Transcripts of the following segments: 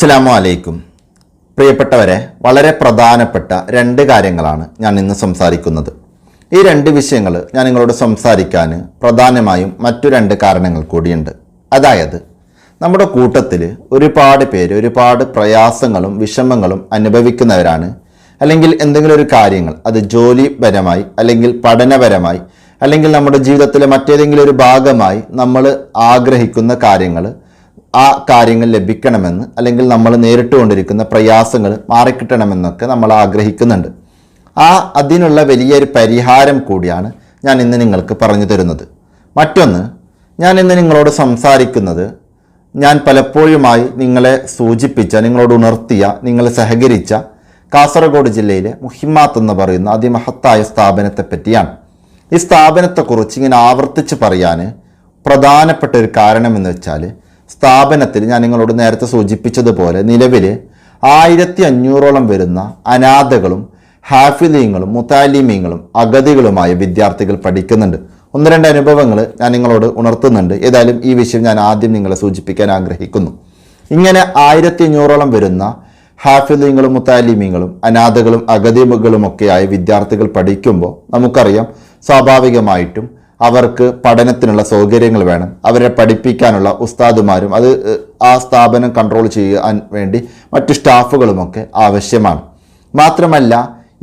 അസ്സലാമു അലൈക്കും. പ്രിയപ്പെട്ടവരെ വളരെ പ്രധാനപ്പെട്ട രണ്ട് കാര്യങ്ങളാണ് ഞാൻ ഇന്ന് സംസാരിക്കുന്നത്. ഈ രണ്ട് വിഷയങ്ങൾ ഞാൻ നിങ്ങളോട് സംസാരിക്കാൻ പ്രധാനമായും മറ്റു രണ്ട് കാരണങ്ങൾ കൂടിയുണ്ട്. അതായത് നമ്മുടെ കൂട്ടത്തിൽ ഒരുപാട് പേര് ഒരുപാട് പ്രയാസങ്ങളും വിഷമങ്ങളും അനുഭവിക്കുന്നവരാണ്. അല്ലെങ്കിൽ എന്തെങ്കിലും ഒരു കാര്യങ്ങൾ അത് ജോലിപരമായി അല്ലെങ്കിൽ പഠനപരമായി അല്ലെങ്കിൽ നമ്മുടെ ജീവിതത്തിലെ മറ്റേതെങ്കിലും ഒരു ഭാഗമായി നമ്മൾ ആഗ്രഹിക്കുന്ന കാര്യങ്ങൾ ആ കാര്യങ്ങൾ ലഭിക്കണമെന്ന് അല്ലെങ്കിൽ നമ്മൾ നേരിട്ടുകൊണ്ടിരിക്കുന്ന പ്രയാസങ്ങൾ മാറിക്കിട്ടണമെന്നൊക്കെ നമ്മൾ ആഗ്രഹിക്കുന്നുണ്ട്. ആ അതിനുള്ള വലിയൊരു പരിഹാരം കൂടിയാണ് ഞാൻ ഇന്ന് നിങ്ങൾക്ക് പറഞ്ഞു തരുന്നത്. മറ്റൊന്ന് ഞാൻ ഇന്ന് നിങ്ങളോട് സംസാരിക്കുന്നത് ഞാൻ പലപ്പോഴുമായി നിങ്ങളെ സൂചിപ്പിച്ച നിങ്ങളോട് ഉണർത്തിയ നിങ്ങളെ സഹകരിച്ച കാസർഗോഡ് ജില്ലയിലെ മുഹിമാത്ത് എന്ന് പറയുന്ന അതിമഹത്തായ സ്ഥാപനത്തെ പറ്റിയാണ്. ഈ സ്ഥാപനത്തെക്കുറിച്ച് ഇങ്ങനെ ആവർത്തിച്ച് പറയാൻ പ്രധാനപ്പെട്ട ഒരു കാരണമെന്ന് വെച്ചാൽ സ്ഥാപനത്തിൽ ഞാൻ നിങ്ങളോട് നേരത്തെ സൂചിപ്പിച്ചതുപോലെ നിലവിൽ ആയിരത്തി അഞ്ഞൂറോളം വരുന്ന അനാഥകളും ഹാഫിലീങ്ങളും മുത്താലിമീങ്ങളും അഗതികളുമായ വിദ്യാർത്ഥികൾ പഠിക്കുന്നുണ്ട്. ഒന്ന് രണ്ട് അനുഭവങ്ങൾ ഞാൻ നിങ്ങളോട് ഉണർത്തുന്നുണ്ട്. ഏതായാലും ഈ വിഷയം ഞാൻ ആദ്യം നിങ്ങളെ സൂചിപ്പിക്കാൻ ആഗ്രഹിക്കുന്നു. ഇങ്ങനെ ആയിരത്തി അഞ്ഞൂറോളം വരുന്ന ഹാഫിലീങ്ങളും മുത്താലിമീങ്ങളും അനാഥകളും അഗതികളുമൊക്കെയായ വിദ്യാർത്ഥികൾ പഠിക്കുമ്പോൾ നമുക്കറിയാം സ്വാഭാവികമായിട്ടും അവർക്ക് പഠനത്തിനുള്ള സൗകര്യങ്ങൾ വേണം. അവരെ പഠിപ്പിക്കാനുള്ള ഉസ്താദുമാരും അത് ആ സ്ഥാപനം കൺട്രോൾ ചെയ്യാൻ വേണ്ടി മറ്റു സ്റ്റാഫുകളുമൊക്കെ ആവശ്യമാണ്. മാത്രമല്ല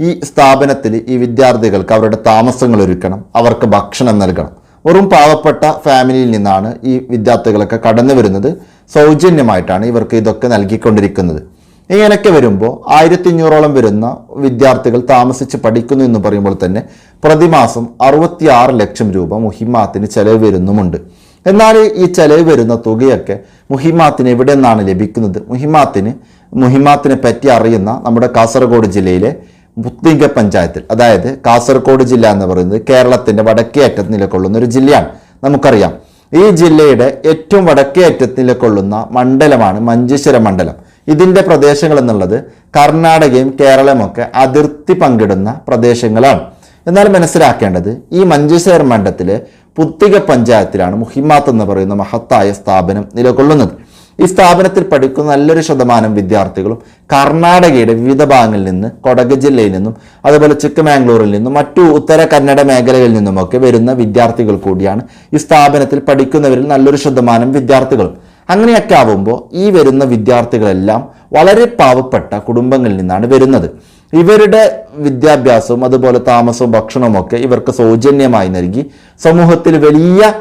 ഈ സ്ഥാപനത്തിൽ ഈ വിദ്യാർത്ഥികൾക്ക് അവരുടെ താമസങ്ങൾ ഒരുക്കണം അവർക്ക് ഭക്ഷണം നൽകണം. വെറും പാവപ്പെട്ട ഫാമിലിയിൽ നിന്നാണ് ഈ വിദ്യാർത്ഥികളൊക്കെ കടന്നു വരുന്നത് സൗജന്യമായിട്ടാണ് ഇവർക്ക് ഇതൊക്കെ നൽകിക്കൊണ്ടിരിക്കുന്നത്. ഇങ്ങനെയൊക്കെ വരുമ്പോൾ ആയിരത്തി അഞ്ഞൂറോളം വരുന്ന വിദ്യാർത്ഥികൾ താമസിച്ച് പഠിക്കുന്നു എന്ന് പറയുമ്പോൾ തന്നെ പ്രതിമാസം അറുപത്തി ആറ് ലക്ഷം രൂപ മുഹിമാത്തിന് ചെലവ് വരുന്നുമുണ്ട്. എന്നാൽ ഈ ചെലവ് വരുന്ന തുകയൊക്കെ മുഹിമാത്തിന് എവിടെ നിന്നാണ് ലഭിക്കുന്നത്? മുഹിമാത്തിന് മുഹിമാത്തിനെ പറ്റി അറിയുന്ന നമ്മുടെ കാസർഗോഡ് ജില്ലയിലെ മുത്തിങ്ക പഞ്ചായത്തിൽ അതായത് കാസർഗോഡ് ജില്ല എന്ന് പറയുന്നത് കേരളത്തിന്റെ വടക്കേ അറ്റത്ത് നിലകൊള്ളുന്ന ഒരു ജില്ലയാണ്. നമുക്കറിയാം. ഈ ജില്ലയുടെ ഏറ്റവും വടക്കേ അറ്റത്ത് നിലകൊള്ളുന്ന മണ്ഡലമാണ് മഞ്ചേശ്വര മണ്ഡലം. ഇതിന്റെ പ്രദേശങ്ങൾ എന്നുള്ളത് കർണാടകയും കേരളമൊക്കെ അതിർത്തി പങ്കിടുന്ന പ്രദേശങ്ങളാണ്. എന്നാൽ മനസ്സിലാക്കേണ്ടത് ഈ മഞ്ചേശ്വരം മണ്ഡലത്തിലെ പുത്തിക പഞ്ചായത്തിലാണ് മുഹിമാത്ത് എന്ന് പറയുന്ന മഹത്തായ സ്ഥാപനം നിലകൊള്ളുന്നത്. ഈ സ്ഥാപനത്തിൽ പഠിക്കുന്ന നല്ലൊരു ശതമാനം വിദ്യാർത്ഥികളും കർണാടകയുടെ വിവിധ ഭാഗങ്ങളിൽ നിന്ന് കൊടക് ജില്ലയിൽ നിന്നും അതുപോലെ ചിക്കമാംഗ്ലൂരിൽ നിന്നും മറ്റു ഉത്തര കന്നഡ മേഖലകളിൽ നിന്നുമൊക്കെ വരുന്ന വിദ്യാർത്ഥികൾ കൂടിയാണ് ഈ സ്ഥാപനത്തിൽ പഠിക്കുന്നവരിൽ നല്ലൊരു ശതമാനം വിദ്യാർത്ഥികളും. അങ്ങനെയൊക്കെ ആവുമ്പോൾ ഈ വരുന്ന വിദ്യാർത്ഥികളെല്ലാം വളരെ പാവപ്പെട്ട കുടുംബങ്ങളിൽ നിന്നാണ് വരുന്നത്. ഇവരുടെ വിദ്യാഭ്യാസവും അതുപോലെ താമസവും ഭക്ഷണവും ഇവർക്ക് സൗജന്യമായി നൽകി സമൂഹത്തിൽ വലിയ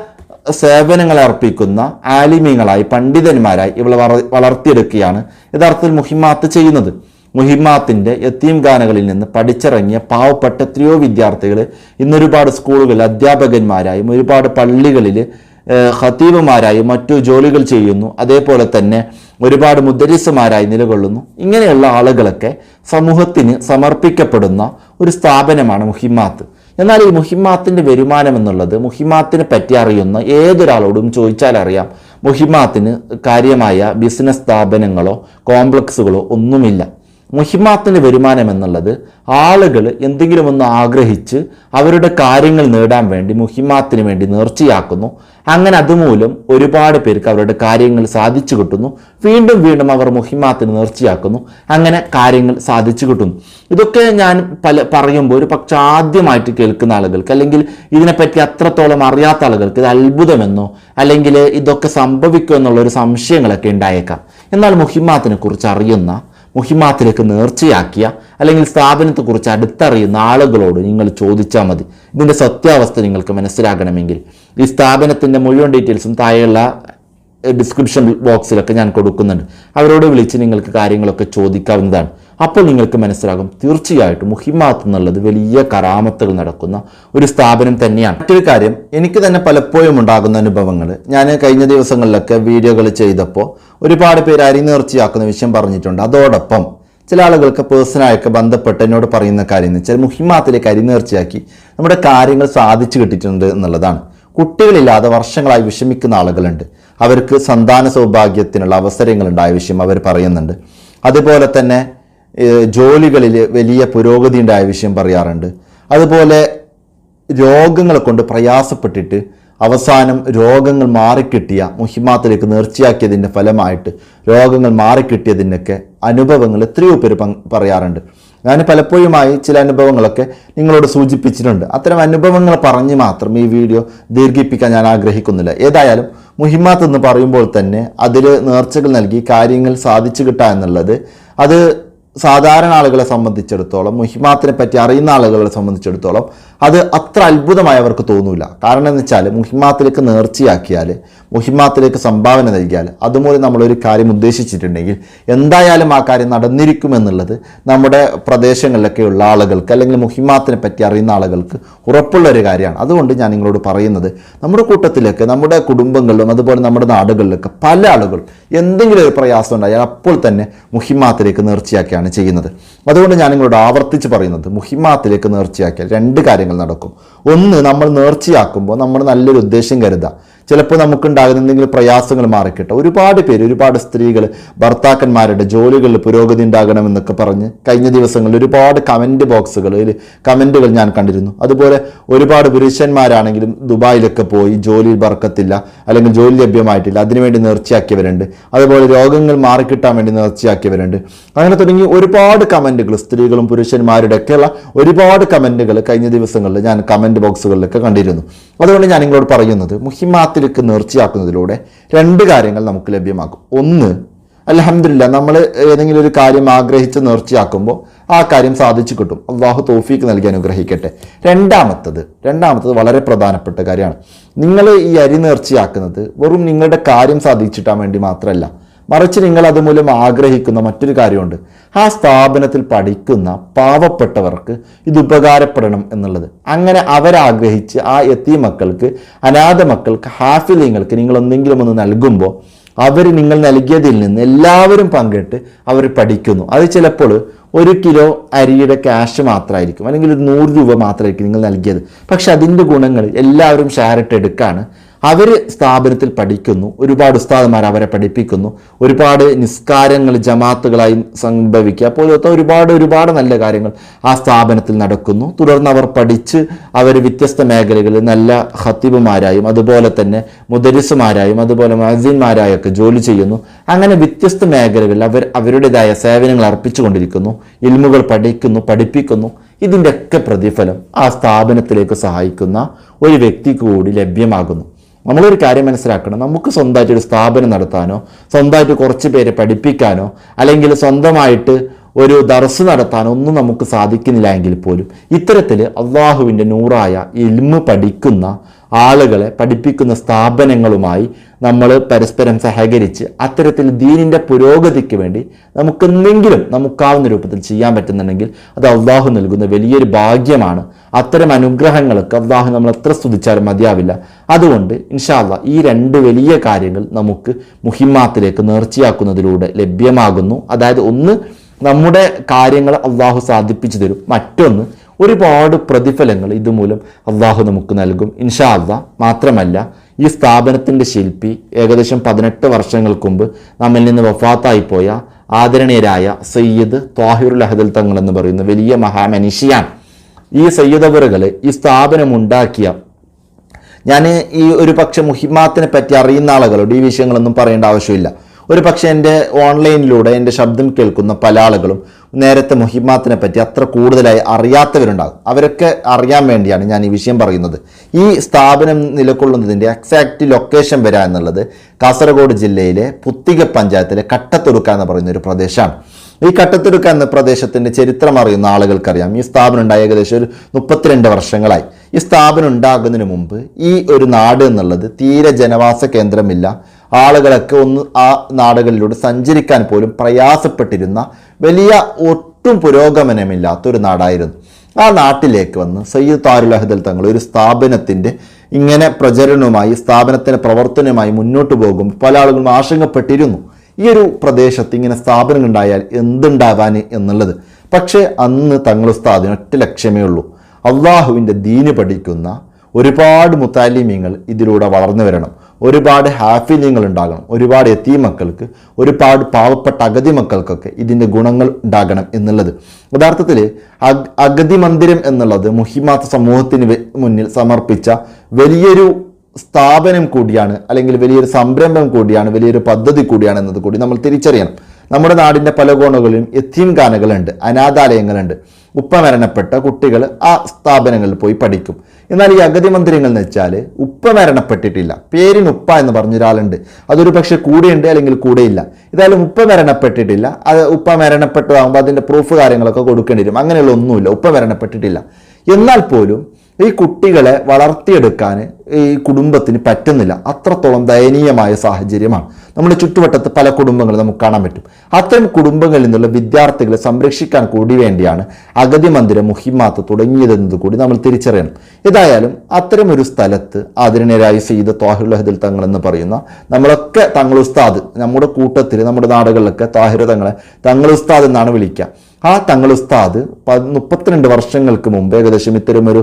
സേവനങ്ങൾ അർപ്പിക്കുന്ന ആലിമ്യങ്ങളായി പണ്ഡിതന്മാരായി ഇവളെ വള- വളർത്തിയെടുക്കുകയാണ് യഥാർത്ഥത്തിൽ മുഹിമാത്ത് ചെയ്യുന്നത്. മുഹിമാത്തിന്റെ എത്തീം ഗാനകളിൽ നിന്ന് പഠിച്ചിറങ്ങിയ പാവപ്പെട്ട എത്രയോ വിദ്യാർത്ഥികൾ ഇന്നൊരുപാട് സ്കൂളുകളിൽ അധ്യാപകന്മാരായും ഒരുപാട് പള്ളികളിൽ ഖത്തീബുമാരായും മറ്റു ജോലികൾ ചെയ്യുന്നു. അതേപോലെ തന്നെ ഒരുപാട് മുദ്രിസുമാരായി നിലകൊള്ളുന്നു. ഇങ്ങനെയുള്ള ആളുകളൊക്കെ സമൂഹത്തിന് സമർപ്പിക്കപ്പെടുന്ന ഒരു സ്ഥാപനമാണ് മുഹിമാത്ത്. എന്നാൽ ഈ മുഹിമാത്തിന്റെ വരുമാനം എന്നുള്ളത് മുഹിമാത്തിനെ പറ്റി അറിയുന്ന ഏതൊരാളോടും ചോദിച്ചാൽ അറിയാം. മുഹിമാത്തിന് കാര്യമായ ബിസിനസ് സ്ഥാപനങ്ങളോ കോംപ്ലക്സുകളോ ഒന്നുമില്ല. മുഹിമാത്തിന്റെ വരുമാനം എന്നുള്ളത് ആളുകൾ എന്തെങ്കിലും ഒന്ന് ആഗ്രഹിച്ച് അവരുടെ കാര്യങ്ങൾ നേടാൻ വേണ്ടി മുഹിമാത്തിന് വേണ്ടി നേർച്ചയാക്കുന്നു. അങ്ങനെ അതുമൂലം ഒരുപാട് പേർക്ക് അവരുടെ കാര്യങ്ങൾ സാധിച്ചു കിട്ടുന്നു. വീണ്ടും വീണ്ടും അവർ മുഹിമാത്തിന് നേർച്ചയാക്കുന്നു. അങ്ങനെ കാര്യങ്ങൾ സാധിച്ചു കിട്ടുന്നു. ഇതൊക്കെ ഞാൻ പല പറയുമ്പോൾ ഒരു പക്ഷെ ആദ്യമായിട്ട് കേൾക്കുന്ന ആളുകൾക്ക് അല്ലെങ്കിൽ ഇതിനെപ്പറ്റി അത്രത്തോളം അറിയാത്ത ആളുകൾക്ക് ഇത് അത്ഭുതമെന്നോ അല്ലെങ്കിൽ ഇതൊക്കെ സംഭവിക്കുമോ എന്നുള്ള ഒരു സംശയങ്ങളൊക്കെ ഉണ്ടായേക്കാം. എന്നാൽ മുഹിമാത്തിനെ കുറിച്ച് അറിയുന്ന മുഹിമാത്തിലേക്ക് നേർച്ചയാക്കിയ അല്ലെങ്കിൽ സ്ഥാപനത്തെക്കുറിച്ച് അടുത്തറിയുന്ന ആളുകളോട് നിങ്ങൾ ചോദിച്ചാൽ മതി. ഇതിന്റെ സത്യാവസ്ഥ നിങ്ങൾക്ക് മനസ്സിലാകണമെങ്കിൽ ഈ സ്ഥാപനത്തിന്റെ മുഴുവൻ ഡീറ്റെയിൽസും താഴെയുള്ള ഡിസ്ക്രിപ്ഷൻ ബോക്സിലൊക്കെ ഞാൻ കൊടുക്കുന്നുണ്ട്. അവരോട് വിളിച്ച് നിങ്ങൾക്ക് കാര്യങ്ങളൊക്കെ ചോദിക്കാവുന്നതാണ്. അപ്പോൾ നിങ്ങൾക്ക് മനസ്സിലാകും. തീർച്ചയായിട്ടും മുഹിമാത്ത് എന്നുള്ളത് വലിയ കറാമത്തുകൾ നടക്കുന്ന ഒരു സ്ഥാപനം തന്നെയാണ്. മറ്റൊരു കാര്യം എനിക്ക് തന്നെ പലപ്പോഴും ഉണ്ടാകുന്ന അനുഭവങ്ങൾ ഞാൻ കഴിഞ്ഞ ദിവസങ്ങളിലൊക്കെ വീഡിയോകൾ ചെയ്തപ്പോൾ ഒരുപാട് പേര് അരി നേർച്ചയാക്കുന്ന വിഷയം പറഞ്ഞിട്ടുണ്ട്. അതോടൊപ്പം ചില ആളുകൾക്ക് പേഴ്സണലായിട്ട് ബന്ധപ്പെട്ട് എന്നോട് പറയുന്ന കാര്യം എന്ന് വെച്ചാൽ മുഹിമാത്തിലേക്ക് അരി നേർച്ചയാക്കി നമ്മുടെ കാര്യങ്ങൾ സാധിച്ചു കിട്ടിയിട്ടുണ്ട് എന്നുള്ളതാണ്. കുട്ടികളില്ലാതെ വർഷങ്ങളായി വിഷമിക്കുന്ന ആളുകളുണ്ട്. അവർക്ക് സന്താന സൗഭാഗ്യത്തിനുള്ള അവസരങ്ങളുണ്ടായ വിഷയം അവർ പറയുന്നുണ്ട്. അതുപോലെ തന്നെ ജോലികളിൽ വലിയ പുരോഗതി ഉണ്ടായ വിഷയം പറയാറുണ്ട്. അതുപോലെ രോഗങ്ങളെ കൊണ്ട് പ്രയാസപ്പെട്ടിട്ട് അവസാനം രോഗങ്ങൾ മാറിക്കിട്ടിയ മുഹിമാത്തിലേക്ക് നേർച്ചയാക്കിയതിന്റെ ഫലമായിട്ട് രോഗങ്ങൾ മാറിക്കിട്ടിയതിന്റെയൊക്കെ അനുഭവങ്ങൾ എത്രയോ പേര് പറയാറുണ്ട്. ഞാൻ പലപ്പോഴുമായി ചില അനുഭവങ്ങളൊക്കെ നിങ്ങളോട് സൂചിപ്പിച്ചിട്ടുണ്ട്. അത്തരം അനുഭവങ്ങൾ പറഞ്ഞ് മാത്രം ഈ വീഡിയോ ദീർഘിപ്പിക്കാൻ ഞാൻ ആഗ്രഹിക്കുന്നില്ല. ഏതായാലും മുഹിമാത്ത് എന്ന് പറയുമ്പോൾ തന്നെ അതിൽ നേർച്ചകൾ നൽകി കാര്യങ്ങൾ സാധിച്ചു കിട്ടുക എന്നുള്ളത് അത് സാധാരണ ആളുകളെ സംബന്ധിച്ചിടത്തോളം മുഹിമാത്തിനെ പറ്റി അറിയുന്ന ആളുകളെ സംബന്ധിച്ചിടത്തോളം അത് അത്ര അത്ഭുതമായി അവർക്ക് തോന്നൂല. കാരണം എന്ന് വെച്ചാൽ മുഹിമാത്തിലേക്ക് നേർച്ചയാക്കിയാൽ മുഹിമാത്തിലേക്ക് സംഭാവന നൽകിയാൽ അതുമൂലം നമ്മളൊരു കാര്യം ഉദ്ദേശിച്ചിട്ടുണ്ടെങ്കിൽ എന്തായാലും ആ കാര്യം നടന്നിരിക്കുമെന്നുള്ളത് നമ്മുടെ പ്രദേശങ്ങളിലൊക്കെയുള്ള ആളുകൾക്ക് അല്ലെങ്കിൽ മുഹിമാത്തിനെ പറ്റി അറിയുന്ന ആളുകൾക്ക് ഉറപ്പുള്ള ഒരു കാര്യമാണ്. അതുകൊണ്ട് ഞാൻ നിങ്ങളോട് പറയുന്നത് നമ്മുടെ കൂട്ടത്തിലേക്ക് നമ്മുടെ കുടുംബങ്ങളിലും അതുപോലെ നമ്മുടെ നാടുകളിലൊക്കെ പല ആളുകൾ എന്തെങ്കിലും ഒരു പ്രയാസം ഉണ്ടായാൽ അപ്പോൾ തന്നെ മുഹിമാത്തിലേക്ക് നേർച്ചയാക്കിയാണ് ചെയ്യുന്നത്. അതുകൊണ്ട് ഞാൻ നിങ്ങളോട് ആവർത്തിച്ച് പറയുന്നത് മുഹിമാത്തിലേക്ക് നേർച്ചയാക്കിയാൽ രണ്ട് കാര്യങ്ങൾ നടക്കും. ഒന്ന് നമ്മൾ നേർച്ചയാക്കുമ്പോൾ നമ്മൾ നല്ലൊരു ഉദ്ദേശം കരുതുക ചിലപ്പോൾ നമുക്കുണ്ടാകുന്ന എന്തെങ്കിലും പ്രയാസങ്ങൾ മാറിക്കിട്ടെ. ഒരുപാട് പേര് ഒരുപാട് സ്ത്രീകൾ ഭർത്താക്കന്മാരുടെ ജോലികളിൽ പുരോഗതി ഉണ്ടാകണമെന്നൊക്കെ പറഞ്ഞ് കഴിഞ്ഞ ദിവസങ്ങളിൽ ഒരുപാട് കമന്റ് ബോക്സുകളിൽ കമന്റുകൾ ഞാൻ കണ്ടിരുന്നു. അതുപോലെ ഒരുപാട് പുരുഷന്മാരാണെങ്കിലും ദുബായിലൊക്കെ പോയി ജോലിയിൽ ബർക്കത്തില്ല അല്ലെങ്കിൽ ജോലി ലഭ്യമായിട്ടില്ല അതിനുവേണ്ടി നേർച്ചയാക്കിയവരുണ്ട്. അതുപോലെ രോഗങ്ങൾ മാറിക്കിട്ടാൻ വേണ്ടി നേർച്ചയാക്കിയവരുണ്ട്. അങ്ങനെ തുടങ്ങി ഒരുപാട് കമന്റുകൾ സ്ത്രീകളും പുരുഷന്മാരുടെ ഒക്കെയുള്ള ഒരുപാട് കമന്റുകൾ കഴിഞ്ഞ ദിവസങ്ങളിൽ ഞാൻ കമന്റ് ബോക്സുകളിലൊക്കെ കണ്ടിരുന്നു. അതുകൊണ്ട് ഞാൻ നിങ്ങളോട് പറയുന്നത് മുഹിമാത്തിലേക്ക് നേർച്ചയാക്കുന്നതിലൂടെ രണ്ട് കാര്യങ്ങൾ നമുക്ക് ലഭ്യമാക്കും. ഒന്ന് അലഹമില്ല നമ്മൾ ഏതെങ്കിലും ഒരു കാര്യം ആഗ്രഹിച്ച് നേർച്ചയാക്കുമ്പോൾ ആ കാര്യം സാധിച്ചു കിട്ടും. അള്ളാഹു തോഫീക്ക് നൽകി അനുഗ്രഹിക്കട്ടെ. രണ്ടാമത്തത് രണ്ടാമത്തത് വളരെ പ്രധാനപ്പെട്ട കാര്യമാണ്. നിങ്ങൾ ഈ അരി നേർച്ചയാക്കുന്നത് വെറും നിങ്ങളുടെ കാര്യം സാധിച്ചിട്ടാൻ വേണ്ടി മാത്രമല്ല മറിച്ച് നിങ്ങൾ അതുമൂലം ആഗ്രഹിക്കുന്ന മറ്റൊരു കാര്യമുണ്ട്. ആ സ്ഥാപനത്തിൽ പഠിക്കുന്ന പാവപ്പെട്ടവർക്ക് ഇത് ഉപകാരപ്പെടണം എന്നുള്ളത്. അങ്ങനെ അവരാഗ്രഹിച്ച് ആ എത്തിയ മക്കൾക്ക് അനാഥ മക്കൾക്ക് ഹാഫിലിങ്ങൾക്ക് നിങ്ങൾ എന്തെങ്കിലും ഒന്ന് നൽകുമ്പോൾ അവർ നിങ്ങൾ നൽകിയതിൽ നിന്ന് എല്ലാവരും പങ്കിട്ട് അവർ പഠിക്കുന്നു. അത് ചിലപ്പോൾ ഒരു കിലോ അരിയുടെ ക്യാഷ് മാത്രമായിരിക്കും. അല്ലെങ്കിൽ ഒരു നൂറ് രൂപ മാത്രമായിരിക്കും നിങ്ങൾ നൽകിയത്. പക്ഷെ അതിന്റെ ഗുണങ്ങൾ എല്ലാവരും ഷെയർ ഇട്ട് എടുക്കാണ്. അവർ സ്ഥാപനത്തിൽ പഠിക്കുന്നു. ഒരുപാട് ഉസ്താദന്മാർ അവരെ പഠിപ്പിക്കുന്നു. ഒരുപാട് നിസ്കാരങ്ങൾ ജമാത്തുകളായി സംഭവിക്കുക. പോലത്തെ ഒരുപാട് ഒരുപാട് നല്ല കാര്യങ്ങൾ ആ സ്ഥാപനത്തിൽ നടക്കുന്നു. തുടർന്ന് അവർ പഠിച്ച് അവർ വ്യത്യസ്ത മേഖലകളിൽ നല്ല ഹത്തീബുമാരായും അതുപോലെ തന്നെ മുദരിസുമാരായും അതുപോലെ മഹസീന്മാരായും ജോലി ചെയ്യുന്നു. അങ്ങനെ വ്യത്യസ്ത മേഖലകളിൽ അവർ അവരുടേതായ സേവനങ്ങൾ അർപ്പിച്ചുകൊണ്ടിരിക്കുന്നു. ഇൽമുകൾ പഠിക്കുന്നു പഠിപ്പിക്കുന്നു. ഇതിന്റെയൊക്കെ പ്രതിഫലം ആ സ്ഥാപനത്തിലേക്ക് സഹായിക്കുന്ന ഒരു വ്യക്തിക്ക് കൂടി ലഭ്യമാകുന്നു. നമ്മളൊരു കാര്യം മനസ്സിലാക്കണം. നമുക്ക് സ്വന്തമായിട്ട് ഒരു സ്ഥാപനം നടത്താനോ സ്വന്തമായിട്ട് കുറച്ച് പേരെ പഠിപ്പിക്കാനോ അല്ലെങ്കിൽ സ്വന്തമായിട്ട് ഒരു ദർസ് നടത്താൻ ഒന്നും നമുക്ക് സാധിക്കുന്നില്ല എങ്കിൽ പോലും ഇത്തരത്തിൽ അള്ളാഹുവിന്റെ നൂറായ എൽമ് പഠിക്കുന്ന ആളുകളെ പഠിപ്പിക്കുന്ന സ്ഥാപനങ്ങളുമായി നമ്മൾ പരസ്പരം സഹകരിച്ച് അത്തരത്തിൽ ദീനിന്റെ പുരോഗതിക്ക് വേണ്ടി നമുക്ക് എന്തെങ്കിലും നമുക്കാവുന്ന രൂപത്തിൽ ചെയ്യാൻ പറ്റുന്നുണ്ടെങ്കിൽ അത് അള്ളാഹു നൽകുന്ന വലിയൊരു ഭാഗ്യമാണ്. അത്തരം അനുഗ്രഹങ്ങൾക്ക് അള്ളാഹു നമ്മൾ എത്ര സ്തുതിച്ചാലും മതിയാവില്ല. അതുകൊണ്ട് ഇൻഷാല്ല ഈ രണ്ട് വലിയ കാര്യങ്ങൾ നമുക്ക് മുഹിമാത്തിലേക്ക് നേർച്ചയാക്കുന്നതിലൂടെ ലഭ്യമാകുന്നു. അതായത് ഒന്ന് നമ്മുടെ കാര്യങ്ങൾ അള്ളാഹു സാധിപ്പിച്ചു തരും. മറ്റൊന്ന് ഒരുപാട് പ്രതിഫലങ്ങൾ ഇതുമൂലം അള്ളാഹു നമുക്ക് നൽകും. ഇൻഷാ അള്ളാഹ് മാത്രമല്ല ഈ സ്ഥാപനത്തിന്റെ ശില്പി ഏകദേശം പതിനെട്ട് വർഷങ്ങൾക്ക് മുമ്പ് നമ്മിൽ നിന്ന് വഫാത്തായി പോയ ആദരണീയരായ സയ്യിദ് ത്വാഹിറുൽ അഹദൽ തങ്ങൾ എന്ന് പറയുന്ന വലിയ മഹാമനിഷിയാണ്. ഈ സയ്യിദവറുകൾ ഈ സ്ഥാപനം ഉണ്ടാക്കിയ ഞാൻ ഈ ഒരു പക്ഷെ മുഹിമാത്തിനെ പറ്റി അറിയുന്ന ആളുകളോട് ഈ വിഷയങ്ങളൊന്നും പറയേണ്ട ആവശ്യമില്ല. ഒരു പക്ഷേ എന്റെ ഓൺലൈനിലൂടെ എന്റെ ശബ്ദം കേൾക്കുന്ന പല ആളുകളും നേരത്തെ മുഹിമാത്തിനെ പറ്റി അത്ര കൂടുതലായി അറിയാത്തവരുണ്ടാകും. അവരൊക്കെ അറിയാൻ വേണ്ടിയാണ് ഞാൻ ഈ വിഷയം പറയുന്നത്. ഈ സ്ഥാപനം നിലകൊള്ളുന്നതിന്റെ എക്സാക്റ്റ് ലൊക്കേഷൻ വരിക എന്നുള്ളത് കാസർഗോഡ് ജില്ലയിലെ പുത്തിക പഞ്ചായത്തിലെ കട്ടത്തൊടുക്ക എന്ന് പറയുന്ന ഒരു പ്രദേശമാണ് ഈ കട്ടത്തൊടുക്ക എന്ന പ്രദേശത്തിന്റെ ചരിത്രം അറിയുന്ന ആളുകൾക്കറിയാം. ഈ സ്ഥാപനം ഉണ്ടായ ഏകദേശം ഒരു മുപ്പത്തിരണ്ട് വർഷങ്ങളായി. ഈ സ്ഥാപനം ഉണ്ടാകുന്നതിന് മുമ്പ് ഈ ഒരു നാട് എന്നുള്ളത് തീരെ ജനവാസ കേന്ദ്രമില്ല. ആളുകളൊക്കെ ഒന്ന് ആ നാടുകളിലൂടെ സഞ്ചരിക്കാൻ പോലും പ്രയാസപ്പെട്ടിരുന്ന വലിയ ഒട്ടും പുരോഗമനമില്ലാത്ത ഒരു നാടായിരുന്നു. ആ നാട്ടിലേക്ക് വന്ന് സയ്യിദ് താരുൽ അഹദൽ തങ്ങൾ ഒരു സ്ഥാപനത്തിന്റെ ഇങ്ങനെ പ്രചരണവുമായി സ്ഥാപനത്തിന്റെ പ്രവർത്തനവുമായി മുന്നോട്ട് പോകും പല ആളുകളും ആശങ്കപ്പെട്ടിരുന്നു. ഈ ഒരു പ്രദേശത്ത് ഇങ്ങനെ സ്ഥാപനം ഉണ്ടായാൽ എന്തുണ്ടാവാൻ എന്നുള്ളത്. പക്ഷേ അന്ന് തങ്ങൾ ഉസ്താദിന് ഒറ്റ ലക്ഷ്യമേ ഉള്ളൂ. അള്ളാഹുവിന്റെ ദീന് പഠിക്കുന്ന ഒരുപാട് മുത്താലിമീങ്ങൾ ഇതിലൂടെ വളർന്നു വരണം. ഒരുപാട് ഹാഫില്യങ്ങൾ ഉണ്ടാകണം. ഒരുപാട് എത്തി മക്കൾക്ക് ഒരുപാട് പാവപ്പെട്ട അഗതി മക്കൾക്കൊക്കെ ഇതിന്റെ ഗുണങ്ങൾ ഉണ്ടാകണം എന്നുള്ളത്. യഥാർത്ഥത്തിൽ അഗ് അഗതി മന്ദിരം എന്നുള്ളത് മുഹിമാത്ത സമൂഹത്തിന് മുന്നിൽ സമർപ്പിച്ച വലിയൊരു സ്ഥാപനം കൂടിയാണ് അല്ലെങ്കിൽ വലിയൊരു സംരംഭം കൂടിയാണ് വലിയൊരു പദ്ധതി കൂടിയാണ് എന്നത് കൂടി നമ്മൾ തിരിച്ചറിയണം. നമ്മുടെ നാടിന്റെ പല കോണുകളിലും എത്തിയും ഖാനകളുണ്ട് അനാഥാലയങ്ങളുണ്ട്. ഉപ്പ മരണപ്പെട്ട കുട്ടികൾ ആ സ്ഥാപനങ്ങളിൽ പോയി പഠിക്കും. എന്നാൽ ഈ അഗതി മന്ദിരങ്ങൾ എന്ന് വെച്ചാൽ ഉപ്പ മരണപ്പെട്ടിട്ടില്ല പേരിന് ഉപ്പ എന്ന് പറഞ്ഞൊരാളുണ്ട്. അതൊരു പക്ഷേ കൂടെയുണ്ട് അല്ലെങ്കിൽ കൂടെയില്ല. ഏതായാലും ഉപ്പ മരണപ്പെട്ടിട്ടില്ല അത് ഉപ്പ മരണപ്പെട്ടതാകുമ്പോൾ അതിന്റെ പ്രൂഫ് കാര്യങ്ങളൊക്കെ കൊടുക്കേണ്ടി വരും. അങ്ങനെയുള്ള ഒന്നുമില്ല. ഉപ്പ മരണപ്പെട്ടിട്ടില്ല എന്നാൽ പോലും ഈ കുട്ടികളെ വളർത്തിയെടുക്കാൻ ഈ കുടുംബത്തിന് പറ്റുന്നില്ല. അത്രത്തോളം ദയനീയമായ സാഹചര്യമാണ്. നമ്മുടെ ചുറ്റുവട്ടത്ത് പല കുടുംബങ്ങളും നമുക്ക് കാണാൻ പറ്റും. അത്തരം കുടുംബങ്ങളിൽ നിന്നുള്ള വിദ്യാർത്ഥികളെ സംരക്ഷിക്കാൻ കൂടി വേണ്ടിയാണ് അഗതി മന്ദിരം മുഹിമാത്ത് തുടങ്ങിയതെന്നത് കൂടി നമ്മൾ തിരിച്ചറിയണം. ഏതായാലും ഒരു സ്ഥലത്ത് ആദരണീയരായ താഹിർ ലഹദിൽ തങ്ങൾ എന്ന് പറയുന്ന നമ്മളൊക്കെ തങ്ങൾ ഉസ്താദ് നമ്മുടെ കൂട്ടത്തിൽ നമ്മുടെ നാടുകളിലൊക്കെ താഹിർ തങ്ങളെ തങ്ങൾ ഉസ്താദ് എന്നാണ് വിളിക്കുക. ആ തങ്ങൾ ഉസ്താദ് മുപ്പത്തിരണ്ട് വർഷങ്ങൾക്ക് മുമ്പ് ഏകദേശം ഇത്തരം ഒരു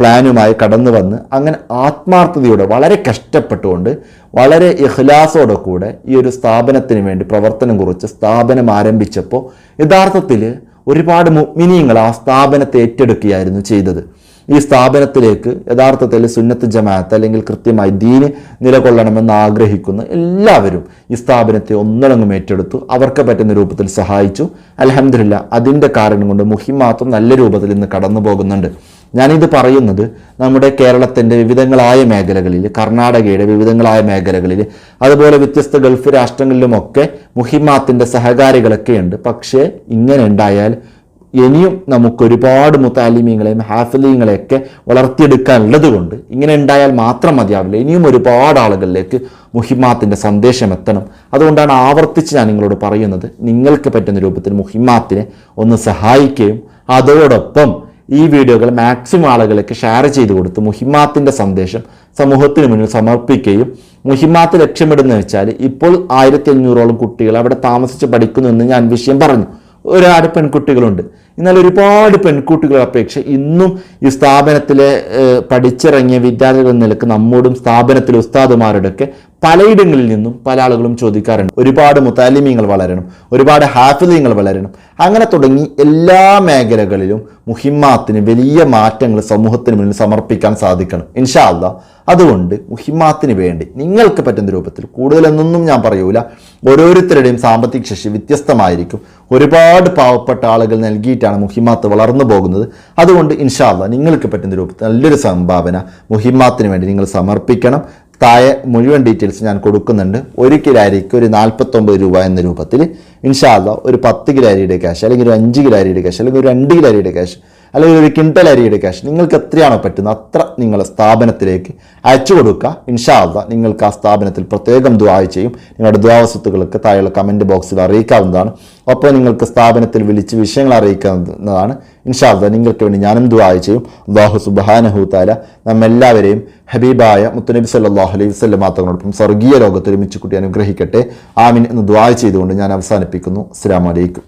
പ്ലാനുമായി കടന്നു വന്ന് അങ്ങനെ ആത്മാർത്ഥതയോടെ വളരെ കഷ്ടപ്പെട്ടുകൊണ്ട് വളരെ ഇഹ്ലാസോടെ കൂടെ ഈ ഒരു സ്ഥാപനത്തിന് വേണ്ടി പ്രവർത്തനം കുറിച്ച് സ്ഥാപനം ആരംഭിച്ചപ്പോൾ യഥാർത്ഥത്തിൽ ഒരുപാട് മുഗ്മിനിയങ്ങൾ ആ സ്ഥാപനത്തെ ഏറ്റെടുക്കുകയായിരുന്നു ചെയ്തത്. ഈ സ്ഥാപനത്തിലേക്ക് യഥാർത്ഥത്തിൽ സുന്നത്ത് ജമാഅത്ത് അല്ലെങ്കിൽ കൃത്യമായി ദീന് നിലകൊള്ളണമെന്ന് ആഗ്രഹിക്കുന്ന എല്ലാവരും ഈ സ്ഥാപനത്തെ ഒന്നിളങ്ങും ഏറ്റെടുത്തു. അവർക്ക് പറ്റുന്ന രൂപത്തിൽ സഹായിച്ചു. അലഹമില്ല അതിന്റെ കാരണം കൊണ്ട് മുഹിമാത്തും നല്ല രൂപത്തിൽ ഇന്ന് കടന്നു പോകുന്നുണ്ട്. ഞാനിത് പറയുന്നത് നമ്മുടെ കേരളത്തിന്റെ വിവിധങ്ങളായ മേഖലകളിൽ കർണാടകയുടെ വിവിധങ്ങളായ മേഖലകളിൽ അതുപോലെ വ്യത്യസ്ത ഗൾഫ് രാഷ്ട്രങ്ങളിലുമൊക്കെ മുഹിമാത്തിന്റെ സഹകാരികളൊക്കെയുണ്ട്. പക്ഷേ ഇങ്ങനെ ഉണ്ടായാൽ ഇനിയും നമുക്കൊരുപാട് മുത്താലിമീങ്ങളെയും ഹാഫിലീങ്ങളെയൊക്കെ വളർത്തിയെടുക്കാനുള്ളത് കൊണ്ട് ഇങ്ങനെ ഉണ്ടായാൽ മാത്രം മതിയാവില്ല. ഇനിയും ഒരുപാട് ആളുകളിലേക്ക് മുഹിമാത്തിന്റെ സന്ദേശം എത്തണം. അതുകൊണ്ടാണ് ആവർത്തിച്ച് ഞാൻ നിങ്ങളോട് പറയുന്നത് നിങ്ങൾക്ക് പറ്റുന്ന രൂപത്തിൽ മുഹിമാത്തിനെ ഒന്ന് സഹായിക്കുകയും അതോടൊപ്പം ഈ വീഡിയോകൾ മാക്സിമം ആളുകളിലേക്ക് ഷെയർ ചെയ്ത് കൊടുത്ത് മുഹിമാത്തിന്റെ സന്ദേശം സമൂഹത്തിന് മുന്നിൽ സമർപ്പിക്കുകയും മുഹിമാത്ത് ലക്ഷ്യമിടുന്നത് വെച്ചാൽ ഇപ്പോൾ ആയിരത്തി അഞ്ഞൂറോളം കുട്ടികൾ അവിടെ താമസിച്ച് പഠിക്കുന്നു എന്ന് ഞാൻ വിഷയം പറഞ്ഞു. ഒരുപാട് പെൺകുട്ടികളുണ്ട്. എന്നാൽ ഒരുപാട് പെൺകുട്ടികളെ അപേക്ഷ ഇന്നും ഈ സ്ഥാപനത്തിലെ പഠിച്ചിറങ്ങിയ വിദ്യാർത്ഥികൾ നിലയ്ക്ക് നമ്മോടും സ്ഥാപനത്തിലെ ഉസ്താദുമാരോടൊക്കെ പലയിടങ്ങളിൽ നിന്നും പല ആളുകളും ചോദിക്കാറുണ്ട്. ഒരുപാട് മുത്താലിമീങ്ങൾ വളരണം ഒരുപാട് ഹാഫിലിങ്ങൾ വളരണം. അങ്ങനെ തുടങ്ങി എല്ലാ മേഖലകളിലും മുഹിമാത്തിന് വലിയ മാറ്റങ്ങൾ സമൂഹത്തിന് മുന്നിൽ സമർപ്പിക്കാൻ സാധിക്കണം. ഇൻഷാല്ല അതുകൊണ്ട് മുഹിമാത്തിന് വേണ്ടി നിങ്ങൾക്ക് പറ്റുന്ന രൂപത്തിൽ കൂടുതലെന്നൊന്നും ഞാൻ പറയൂല. ഓരോരുത്തരുടെയും സാമ്പത്തിക ശേഷി വ്യത്യസ്തമായിരിക്കും. ഒരുപാട് പാവപ്പെട്ട ആളുകൾ നൽകിയിട്ടാണ് മുഹിമാത്ത് വളർന്നു പോകുന്നത്. അതുകൊണ്ട് ഇൻഷാല്ല നിങ്ങൾക്ക് പറ്റുന്ന രൂപത്തിൽ നല്ലൊരു സംഭാവന മുഹിമാത്തിന് വേണ്ടി നിങ്ങൾ സമർപ്പിക്കണം. താഴെ മുഴുവൻ ഡീറ്റെയിൽസ് ഞാൻ കൊടുക്കുന്നുണ്ട്. ഒരു കിലോ അരിക്ക് ഒരു നാൽപ്പത്തൊമ്പത് രൂപ എന്ന രൂപത്തിൽ ഇൻഷാല്ല ഒരു പത്ത് കിലോ അരിയുടെ ക്യാഷ് അല്ലെങ്കിൽ ഒരു അഞ്ച് കിലോ അരിയുടെ ക്യാഷ് അല്ലെങ്കിൽ ഒരു രണ്ട് കിലോ അരിയുടെ ക്യാഷ് അല്ലെങ്കിൽ ഒരു കിണ്ടൽ അരിയുടെ ക്യാഷ് നിങ്ങൾക്ക് എത്രയാണോ പറ്റുന്നത് അത്ര നിങ്ങൾ സ്ഥാപനത്തിലേക്ക് അയച്ചു കൊടുക്കുക. ഇൻഷാല്ല നിങ്ങൾക്ക് ആ സ്ഥാപനത്തിൽ പ്രത്യേകം ദ്വായ ചെയ്യും. നിങ്ങളുടെ ദ്വാവസ്തുക്കൾക്ക് താഴെയുള്ള കമന്റ് ബോക്സിൽ അറിയിക്കാവുന്നതാണ്. ഒപ്പം നിങ്ങൾക്ക് സ്ഥാപനത്തിൽ വിളിച്ച് വിഷയങ്ങൾ അറിയിക്കാവുന്നതാണ്. ഇൻഷാല്ല നിങ്ങൾക്ക് വേണ്ടി ഞാനും ദുആ ചെയ്യും. അള്ളാഹു താല നമ്മെല്ലാവരെയും ഹബീബായ മുത്തുനബി സല്ലാഹു അലൈഹി വസ്ലം മാത്രങ്ങളോടൊപ്പം സ്വർഗീയ ലോകത്ത് ഒരുമിച്ച് കുട്ടി അനുഗ്രഹിക്കട്ടെ. ആമിൻ എന്ന് ദുആ ചെയ്തുകൊണ്ട് ഞാൻ അവസാനിപ്പിക്കുന്നു. അസ്സാം വലൈക്കും